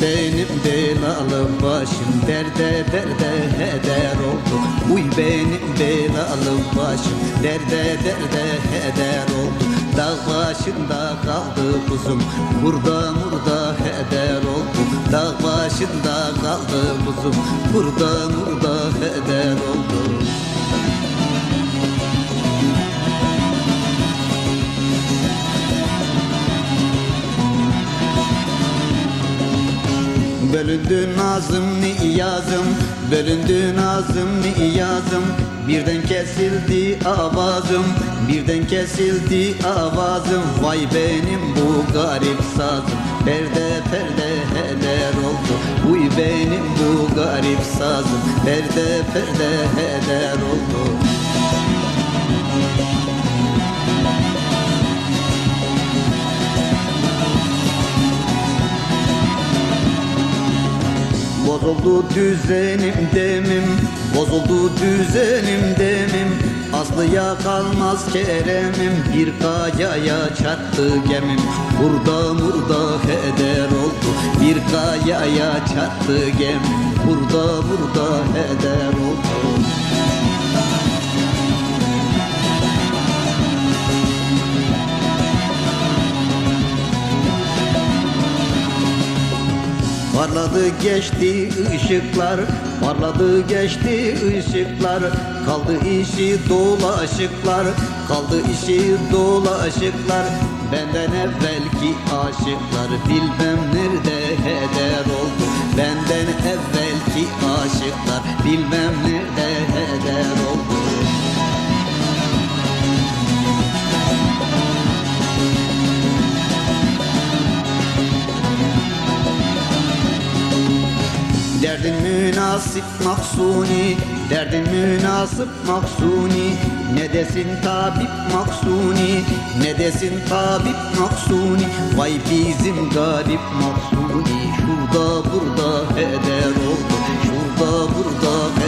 benim belalı başım Derde derde heder oldu. Uy benim belalı başım Derde derde heder oldu. Dağ başında kaldı kuzum Burada murda heder oldu. Dağ başında kaldı kuzum Burada murda heder oldu Bölündü nazım niyazım Bölündü nazım niyazım Birden kesildi avazım. Birden kesildi avazım. Vay benim bu garip sazım. Perde perde heder oldu. Uy benim bu garip sazım. Perde perde heder Bozuldu düzenim demim Bozuldu düzenim demim. Aslıya kalmaz keremim Bir kayaya çattı gemim. Burada murda heder oldu Bir kayaya çattı gemim. Burada burada heder oldu Parladı geçti ışıklar Parladı geçti ışıklar. Kaldı işi dolaşıklar Kaldı işi dolaşıklar. Benden evvelki aşıklar Bilmem nerede heder Derdin münasip maksuni Derdin münasip maksuni. Ne desin tabip maksuni Ne desin tabip maksuni? Vay bizim garip maksuni Şurada burada heder oldu Şurada burada